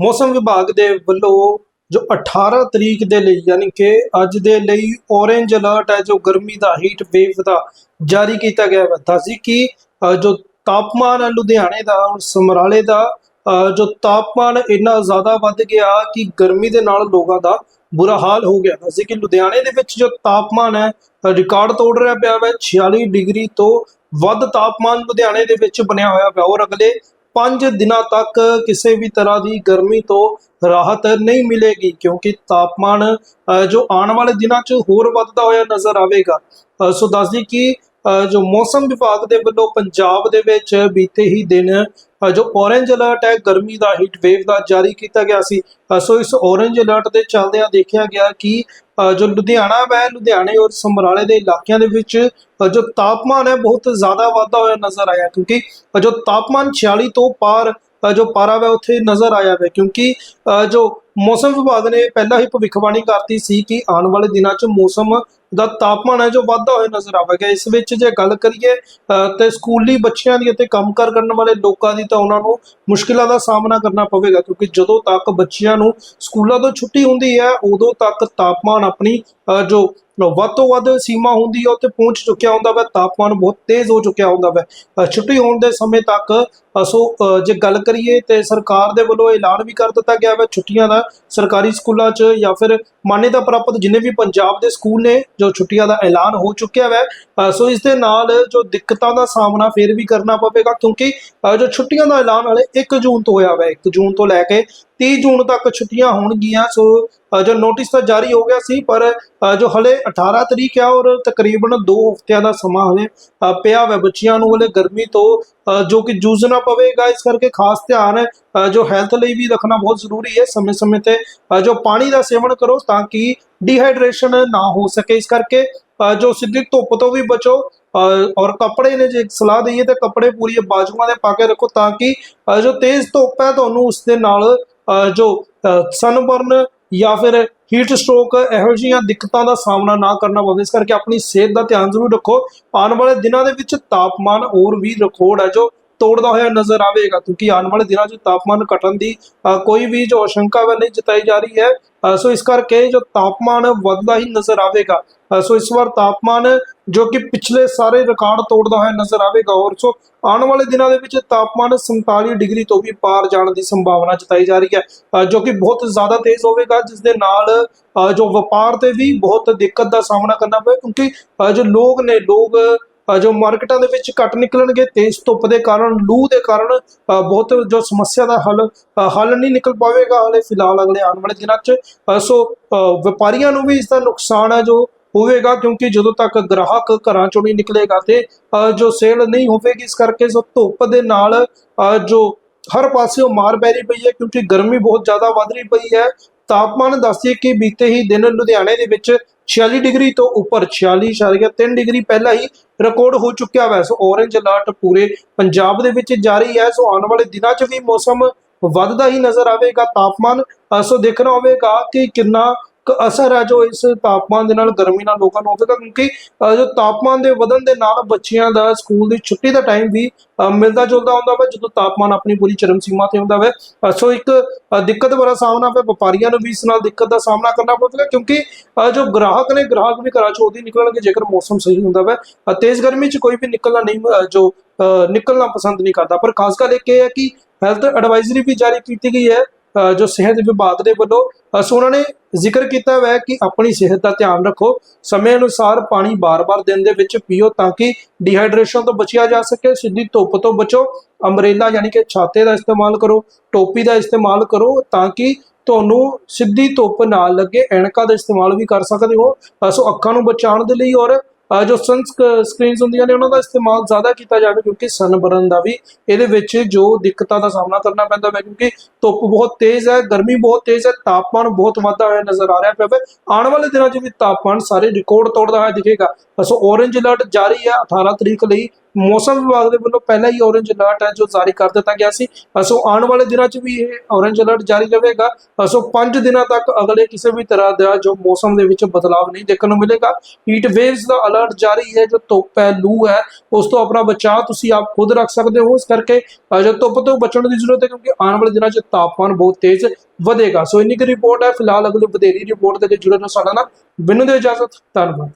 ਮੌਸਮ ਵਿਭਾਗ ਦੇ ਵੱਲੋਂ ਜੋ 18 ਤਰੀਕ ਦੇ ਲਈ ਯਾਨੀ ਕਿ ਅੱਜ ਦੇ ਲਈ ਔਰੇਂਜ ਅਲਰਟ ਹੈ ਜੋ ਗਰਮੀ ਦਾ ਹੀਟ ਵੇਵ ਦਾ ਜਾਰੀ ਕੀਤਾ ਗਿਆ ਹੈ ਦੱਸੀ ਕਿ ਜੋ ਤਾਪਮਾਨ ਲੁਧਿਆਣੇ ਦਾ ਔਰ ਸਮਰਾਲੇ ਦਾ ਅ, ਜੋ ਤਾਪਮਾਨ ਇੰਨਾ ਜ਼ਿਆਦਾ ਵੱਧ ਗਿਆ ਕਿ ਗਰਮੀ ਦੇ ਨਾਲ ਲੋਕਾਂ ਦਾ ਬੁਰਾ ਹਾਲ ਹੋ ਗਿਆ। ਅਸੀਂ ਕਿ ਲੁਧਿਆਣੇ ਦੇ ਵਿੱਚ ਜੋ ਤਾਪਮਾਨ ਹੈ ਰਿਕਾਰਡ ਤੋੜ ਰਿਹਾ ਪਿਆ ਹੈ 46 ਡਿਗਰੀ ਤੋਂ ਵੱਧ ਤਾਪਮਾਨ ਲੁਧਿਆਣੇ ਦੇ ਵਿੱਚ ਬਣਿਆ ਹੋਇਆ ਪਿਆ ਔਰ ਅਗਲੇ 5 ਦਿਨਾਂ ਤੱਕ ਕਿਸੇ ਵੀ ਤਰ੍ਹਾਂ ਦੀ ਗਰਮੀ ਤੋਂ ਰਾਹਤ ਨਹੀਂ ਮਿਲੇਗੀ ਕਿਉਂਕਿ ਤਾਪਮਾਨ ਅ, ਜੋ ਆਉਣ ਵਾਲੇ ਦਿਨਾਂ 'ਚ ਹੋਰ ਵੱਧਦਾ ਹੋਇਆ ਨਜ਼ਰ ਆਵੇਗਾ। ਸੋ ਦੱਸਦੀ ਕਿ ਅ, ਜੋ ਮੌਸਮ ਵਿਭਾਗ ਦੇ ਵੱਲੋਂ ਪੰਜਾਬ ਦੇ ਵਿੱਚ ਬੀਤੇ ਹੀ ਦਿਨ ਜੋ ਔਰੇਂਜ ਅਲਰਟ ਹੈ ਗਰਮੀ ਦਾ ਹੀਟ ਵੇਵ ਦਾ ਜਾਰੀ ਕੀਤਾ ਗਿਆ ਸੀ। ਸੋ ਇਸ ਔਰੇਂਜ ਅਲਰਟ ਦੇ ਚੱਲਦਿਆਂ ਦੇਖਿਆ ਗਿਆ ਕਿ ਜੋ ਲੁਧਿਆਣਾ ਹੈ ਲੁਧਿਆਣੇ ਔਰ ਸਮਰਾਲੇ ਦੇ ਇਲਾਕਿਆਂ ਦੇ ਵਿੱਚ ਜੋ ਤਾਪਮਾਨ ਹੈ ਬਹੁਤ ਜ਼ਿਆਦਾ ਵਾਧਾ ਹੋਇਆ ਨਜ਼ਰ ਆਇਆ। ਕਿਉਂਕਿ ਜੋ ਤਾਪਮਾਨ 46 ਤੋਂ ਪਾਰ ਜੋ ਪਾਰਾ ਹੈ ਉੱਥੇ ਨਜ਼ਰ ਆਇਆ ਹੈ ਕਿਉਂਕਿ ਅ, ਜੋ ਮੌਸਮ ਵਿਭਾਗ ਨੇ ਪਹਿਲਾਂ ਹੀ ਭਵਿੱਖਬਾਣੀ ਕਰਤੀ ਸੀ ਕਿ ਆਉਣ ਵਾਲੇ ਦਿਨਾਂ 'ਚ ਮੌਸਮ ਦਾ ਤਾਪਮਾਨ ਹੈ ਜੋ ਵਾਧਾ ਹੋਇਆ ਨਜ਼ਰ ਆਵੇਗਾ। ਇਸ ਵਿੱਚ ਜੇ ਗੱਲ ਕਰੀਏ ਅ, ਤੇ ਸਕੂਲੀ ਬੱਚਿਆਂ ਦੀ ਅਤੇ ਕੰਮਕਾਰ ਕਰਨ ਵਾਲੇ ਲੋਕਾਂ ਦੀ ਤਾਂ ਉਹਨਾਂ ਨੂੰ ਮੁਸ਼ਕਿਲਾਂ ਦਾ ਸਾਹਮਣਾ ਕਰਨਾ ਪਵੇਗਾ ਕਿਉਂਕਿ ਜਦੋਂ ਤੱਕ ਬੱਚਿਆਂ ਨੂੰ ਸਕੂਲਾਂ ਤੋਂ ਛੁੱਟੀ ਹੁੰਦੀ ਹੈ ਉਦੋਂ ਤੱਕ ਤਾਪਮਾਨ ਆਪਣੀ ਅ, ਜੋ ਵੱਧ ਤੋਂ ਵੱਧ ਸੀਮਾ ਹੁੰਦੀ ਹੈ ਉੱਤੇ ਪਹੁੰਚ ਚੁੱਕਿਆ ਹੁੰਦਾ ਵਾ ਤਾਪਮਾਨ ਬਹੁਤ ਤੇਜ਼ ਹੋ ਚੁੱਕਿਆ ਹੁੰਦਾ ਵਾ। ਛੁੱਟੀ ਹੋਣ ਦੇ ਸਮੇਂ ਤੱਕ ਸੋ ਜੇ ਗੱਲ ਕਰੀਏ ਤੇ ਸਰਕਾਰ ਦੇ ਵੱਲੋਂ ਐਲਾਨ ਵੀ ਕਰ ਦਿੱਤਾ ਗਿਆ ਵਾ ਛੁੱਟੀਆਂ ਦਾ ਸਰਕਾਰੀ ਸਕੂਲਾਂ 'ਚ ਜਾਂ ਫਿਰ ਮਾਨਤਾ ਪ੍ਰਾਪਤ ਜਿੰਨੇ ਵੀ ਪੰਜਾਬ ਦੇ ਸਕੂਲ ਨੇ ਜੋ ਛੁੱਟੀਆਂ ਦਾ ਐਲਾਨ ਹੋ ਚੁੱਕਿਆ ਵੈ ਅ, ਸੋ ਇਸ ਦੇ ਨਾਲ ਜੋ ਦਿੱਕਤਾਂ ਦਾ ਸਾਹਮਣਾ ਫਿਰ ਵੀ ਕਰਨਾ ਪਵੇਗਾ ਕਿਉਂਕਿ ਜੋ ਛੁੱਟੀਆਂ ਦਾ ਐਲਾਨ ਹਲੇ 1 ਜੂਨ ਤੋਂ ਹੋਇਆ ਵੈ 1 ਜੂਨ ਤੋਂ ਲੈ ਕੇ 30 ਜੂਨ ਤੱਕ ਛੁੱਟੀਆਂ ਹੋਣਗੀਆਂ। ਸੋ ਜੋ ਨੋਟਿਸ ਤਾਂ ਜਾਰੀ ਹੋ ਗਿਆ ਸੀ, ਪਰ ਜੋ ਹਲੇ 18 ਤਰੀਕ ਆ ਔਰ ਤਕਰੀਬਨ 2 ਹਫ਼ਤਿਆਂ ਦਾ ਸਮਾਂ ਹਲੇ ਪਿਆ ਵੈ ਬੱਚਿਆਂ ਨੂੰ ਹਲੇ ਗਰਮੀ ਤੋਂ ਜੋ ਕਿ ਜੂਝਣਾ ਪਵੇਗਾ, ਇਸ ਕਰਕੇ ਖਾਸ ਧਿਆਨ ਜੋ ਹੈਲਥ ਲਈ ਵੀ ਰੱਖਣਾ ਬਹੁਤ ਜ਼ਰੂਰੀ ਹੈ ਸਮੇਂ-ਸਮੇਂ ਤੇ ਜੋ ਪਾਣੀ ਦਾ ਸੇਵਨ ਕਰੋ ਤਾਂ ਕਿ ਡੀਹਾਈਡਰੇਸ਼ਨ ਨਾ ਹੋ ਸਕੇ। ਇਸ ਕਰਕੇ ਜੋ ਸਿੱਧੀ ਧੁੱਪ ਤੋਂ ਵੀ ਬਚੋ ਔਰ ਕੱਪੜੇ ਨੇ ਜੇ ਸਲਾਹ ਦਈਏ ਤਾਂ ਕੱਪੜੇ ਪੂਰੀ ਬਾਜੂਆਂ ਦੇ ਪਾ ਕੇ ਰੱਖੋ ਤਾਂ ਕਿ ਜੋ ਤੇਜ਼ ਧੁੱਪ ਹੈ ਤੁਹਾਨੂੰ ਉਸ ਦੇ ਨਾਲ ਜੋ ਸਨਬਰਨ ਜਾਂ ਫਿਰ ਹੀਟ ਸਟ੍ਰੋਕ ਇਹੋ ਜਿਹੀਆਂ ਦਿੱਕਤਾਂ ਦਾ ਸਾਹਮਣਾ ਨਾ ਕਰਨਾ ਪਵੇ, ਇਸ ਕਰਕੇ ਆਪਣੀ ਸਿਹਤ ਦਾ ਧਿਆਨ ਜ਼ਰੂਰ ਰੱਖੋ। ਆਉਣ ਵਾਲੇ ਦਿਨਾਂ ਦੇ ਵਿੱਚ ਤਾਪਮਾਨ ਹੋਰ ਵੀ ਰਿਕਾਰਡ ਹੈ ਜੋ ਤੋੜਦਾ ਹੋਇਆ ਨਜ਼ਰ ਆਵੇਗਾ, ਕਿਉਂਕਿ ਆਉਣ ਵਾਲੇ ਦਿਨਾਂ 'ਚ ਤਾਪਮਾਨ ਘਟਣ ਦੀ ਕੋਈ ਵੀ ਜੋ ਆਸ਼ੰਕਾ ਹੈ ਨਹੀਂ ਜਤਾਈ ਜਾ ਰਹੀ ਹੈ। ਸੋ ਇਸ ਕਰਕੇ ਜੋ ਤਾਪਮਾਨ ਵੱਧਦਾ ਹੀ ਨਜ਼ਰ ਆਵੇਗਾ। ਸੋ ਇਸ ਵਾਰ ਤਾਪਮਾਨ ਜੋ ਕਿ ਪਿਛਲੇ ਸਾਰੇ ਰਿਕਾਰਡ ਤੋੜਦਾ ਹੋਇਆ ਨਜ਼ਰ ਆਵੇਗਾ ਔਰ ਸੋ ਆਉਣ ਵਾਲੇ ਦਿਨਾਂ ਦੇ ਵਿੱਚ ਤਾਪਮਾਨ 47 ਡਿਗਰੀ ਤੋਂ ਵੀ ਪਾਰ ਜਾਣ ਦੀ ਸੰਭਾਵਨਾ ਜਤਾਈ ਜਾ ਰਹੀ ਹੈ। ਜੋ ਕਿ ਬਹੁਤ ਜ਼ਿਆਦਾ ਤੇਜ਼ ਹੋਵੇਗਾ, ਜਿਸ ਦੇ ਨਾਲ ਜੋ ਵਪਾਰ ਤੇ ਵੀ ਬਹੁਤ ਦਿੱਕਤ ਦਾ ਸਾਹਮਣਾ ਕਰਨਾ ਪਏ ਕਿਉਂਕਿ ਜੋ ਲੋਕ ਨੇ, ਲੋਕ ਜੋ ਮਾਰਕੀਟਾਂ ਦੇ ਵਿੱਚ ਘੱਟ ਨਿਕਲਣਗੇ ਤੇਜ਼ ਧੁੱਪ ਦੇ ਕਾਰਨ ਲੂ ਦੇ ਕਾਰਨ ਬਹੁਤ ਜੋ ਸਮੱਸਿਆ ਦਾ ਹੱਲ ਹੱਲ ਨਹੀਂ ਨਿਕਲ ਪਾਵੇਗਾ ਹਾਲੇ ਫਿਲਹਾਲ ਅਗਲੇ ਆਉਣ ਵਾਲੇ ਦਿਨਾਂ 'ਚ। ਸੋ ਵਪਾਰੀਆਂ ਨੂੰ ਵੀ ਇਸ ਦਾ ਨੁਕਸਾਨ ਹੈ ਜੋ ਹੋਵੇਗਾ ਕਿਉਂਕਿ ਜਦੋਂ ਤੱਕ ਗ੍ਰਾਹਕ ਘਰਾਂ ਚੋਂ ਨਹੀਂ ਨਿਕਲੇਗਾ ਤੇ ਜੋ ਸੇਲ ਨਹੀਂ ਹੋਵੇਗੀ ਇਸ ਕਰਕੇ ਸੋ ਧੁੱਪ ਦੇ ਨਾਲ ਅ, ਜੋ ਹਰ ਪਾਸੇ ਉਹ ਮਾਰ ਪੈ ਰਹੀ ਪਈ ਹੈ ਕਿਉਂਕਿ ਗਰਮੀ ਬਹੁਤ ਜ਼ਿਆਦਾ ਵੱਧ ਰਹੀ ਪਈ ਹੈ। ਤਾਪਮਾਨ ਦੱਸਦੀ ਕਿ ਬੀਤੇ ਹੀ ਦਿਨ ਲੁਧਿਆਣੇ ਦੇ ਵਿੱਚ 46 ਡਿਗਰੀ ਤੋਂ ਉੱਪਰ 46.3 ਡਿਗਰੀ ਪਹਿਲਾਂ ਹੀ ਰਿਕਾਰਡ ਹੋ ਚੁੱਕਿਆ ਵੈ ਸੋ ਔਰੇਂਜ ਅਲਰਟ ਪੂਰੇ ਪੰਜਾਬ ਦੇ ਵਿੱਚ ਜਾਰੀ ਹੈ ਸੋ ਆਉਣ ਵਾਲੇ ਦਿਨਾਂ 'ਚ ਵੀ ਮੌਸਮ ਵੱਧਦਾ ਹੀ ਨਜ਼ਰ ਆਵੇਗਾ ਤਾਪਮਾਨ ਅ, ਸੋ ਦੇਖਣਾ ਹੋਵੇਗਾ ਕਿ ਕਿੰਨਾ ਅਸਰ ਹੈ ਜੋ ਇਸ ਤਾਪਮਾਨ ਦੇ ਨਾਲ ਗਰਮੀ ਨਾਲ ਲੋਕਾਂ ਨੂੰ ਹੋਵੇਗਾ, ਕਿਉਂਕਿ ਜੋ ਤਾਪਮਾਨ ਦੇ ਵਧਣ ਦੇ ਨਾਲ ਬੱਚਿਆਂ ਦਾ ਸਕੂਲ ਦੀ ਛੁੱਟੀ ਦਾ ਟਾਈਮ ਵੀ ਮਿਲਦਾ ਜੁਲਦਾ ਹੁੰਦਾ ਵਾ, ਜਦੋਂ ਤਾਪਮਾਨ ਆਪਣੀ ਪੂਰੀ ਚਰਮ ਸੀਮਾ ਤੇ ਹੁੰਦਾ ਵਾ। ਸੋ ਇੱਕ ਦਿੱਕਤ ਬੜਾ ਸਾਹਮਣਾ ਪਿਆ ਵਪਾਰੀਆਂ ਨੂੰ ਵੀ ਇਸ ਨਾਲ ਦਿੱਕਤ ਦਾ ਸਾਹਮਣਾ ਕਰਨਾ ਪਵੇਗਾ, ਕਿਉਂਕਿ ਜੋ ਗ੍ਰਾਹਕ ਨੇ, ਗ੍ਰਾਹਕ ਵੀ ਘਰਾਂ ਚੋਂ ਉਹਦੀ ਨਿਕਲਣਗੇ ਜੇਕਰ ਮੌਸਮ ਸਹੀ ਹੁੰਦਾ ਵਾ। ਤੇਜ਼ ਗਰਮੀ 'ਚ ਕੋਈ ਵੀ ਨਿਕਲਣਾ ਨਹੀਂ ਜੋ ਨਿਕਲਣਾ ਪਸੰਦ ਨਹੀਂ ਕਰਦਾ। ਪਰ ਖਾਸ ਗੱਲ ਇਹ ਹੈ ਕਿ ਹੈਲਥ ਐਡਵਾਈਜ਼ਰੀ ਵੀ ਜਾਰੀ ਕੀਤੀ ਗਈ ਹੈ ਜੋ ਸਿਹਤ ਵਿਭਾਗ ਦੇ ਵੱਲੋਂ ਅ, ਸੋ ਉਹਨਾਂ ਨੇ ਜ਼ਿਕਰ ਕੀਤਾ ਹੋਇਆ ਕਿ ਆਪਣੀ ਸਿਹਤ ਦਾ ਧਿਆਨ ਰੱਖੋ। ਸਮੇਂ ਅਨੁਸਾਰ ਪਾਣੀ ਬਾਰ-ਬਾਰ ਦਿਨ ਦੇ ਵਿੱਚ ਪੀਓ ਤਾਂ ਕਿ ਡੀਹਾਈਡਰੇਸ਼ਨ ਤੋਂ ਬਚਿਆ ਜਾ ਸਕੇ ਸਿੱਧੀ ਧੁੱਪ ਤੋਂ ਬਚੋ। ਅੰਬ੍ਰੇਲਾ ਯਾਨੀ ਕਿ ਛਾਤੇ ਦਾ ਇਸਤੇਮਾਲ ਕਰੋ ਟੋਪੀ ਦਾ ਇਸਤੇਮਾਲ ਕਰੋ ਤਾਂ ਕਿ ਤੁਹਾਨੂੰ ਸਿੱਧੀ ਧੁੱਪ ਨਾ ਲੱਗੇ। ਐਨਕਾਂ ਦਾ ਇਸਤੇਮਾਲ ਵੀ ਕਰ ਸਕਦੇ ਹੋ। ਅ, ਸੋ ਅੱਖਾਂ ਨੂੰ ਬਚਾਉਣ ਦੇ ਲਈ ਔਰ ਜੋ ਸਨ ਸਕਰੀਨਸ ਹੁੰਦੀਆਂ ਨੇ, ਉਹਨਾਂ ਦਾ ਇਸਤੇਮਾਲ ਜ਼ਿਆਦਾ ਕੀਤਾ ਜਾਵੇ, ਕਿਉਂਕਿ ਸਨ ਬਰਨ ਦਾ ਵੀ ਇਹਦੇ ਵਿੱਚ ਜੋ ਦਿੱਕਤਾਂ ਦਾ ਸਾਹਮਣਾ ਕਰਨਾ ਪੈਂਦਾ ਹੈ ਕਿਉਂਕਿ ਧੁੱਪ ਬਹੁਤ ਤੇਜ਼ ਹੈ, ਗਰਮੀ ਬਹੁਤ ਤੇਜ਼ ਹੈ, ਤਾਪਮਾਨ ਬਹੁਤ ਵੱਧਦਾ ਹੋਇਆ ਨਜ਼ਰ ਆ ਰਿਹਾ ਪਿਆ ਹੈ ਆਉਣ ਵਾਲੇ ਦਿਨਾਂ 'ਚ ਵੀ ਤਾਪਮਾਨ ਸਾਰੇ ਰਿਕਾਰਡ ਤੋੜਦਾ ਹੋਇਆ ਦਿਖੇਗਾ। ਸੋ ਔਰੇਂਜ ਅਲਰਟ ਜਾਰੀ ਹੈ 18 ਤਰੀਕ ਲਈ ਮੌਸਮ ਵਿਭਾਗ ਦੇ ਵੱਲੋਂ ਪਹਿਲਾਂ ਹੀ ਔਰੇਂਜ ਅਲਰਟ ਹੈ, ਜੋ ਜਾਰੀ ਕਰ ਦਿੱਤਾ ਗਿਆ ਸੀ। ਅਸੋ ਆਉਣ ਵਾਲੇ ਦਿਨਾਂ 'ਚ ਵੀ ਇਹ ਔਰੇਂਜ ਅਲਰਟ ਜਾਰੀ ਰਹੇਗਾ। ਅਸੋ 5 ਦਿਨਾਂ ਤੱਕ ਅਗਲੇ ਕਿਸੇ ਵੀ ਤਰ੍ਹਾਂ ਦਾ ਜੋ ਮੌਸਮ ਦੇ ਵਿੱਚ ਬਦਲਾਵ ਨਹੀਂ ਦੇਖਣ ਨੂੰ ਮਿਲੇਗਾ। ਹੀਟ ਵੇਵਸ ਦਾ ਅਲਰਟ ਜਾਰੀ ਹੈ, ਜੋ ਧੁੱਪ ਹੈ, ਲੂ ਹੈ, ਉਸ ਤੋਂ ਆਪਣਾ ਬਚਾਅ ਤੁਸੀਂ ਆਪ ਖੁਦ ਰੱਖ ਸਕਦੇ ਹੋ। ਇਸ ਕਰਕੇ ਜੋ ਧੁੱਪ ਤੋਂ ਬਚਣ ਦੀ ਜ਼ਰੂਰਤ ਹੈ, ਕਿਉਂਕਿ ਆਉਣ ਵਾਲੇ ਦਿਨਾਂ 'ਚ ਤਾਪਮਾਨ ਬਹੁਤ ਤੇਜ਼ ਵਧੇਗਾ। ਸੋ ਇੰਨੀ ਕੁ ਰਿਪੋਰਟ ਹੈ, ਫਿਲਹਾਲ ਅਗਲੀ ਵਧੇਰੀ ਰਿਪੋਰਟ ਦੇ ਲਈ ਜੁੜੇ ਰਹੋ ਸਾਡਾ ਨਾ ਬਿਨੂ ਦੇ ਇਜਾਜ਼ਤ, ਧੰਨਵਾਦ।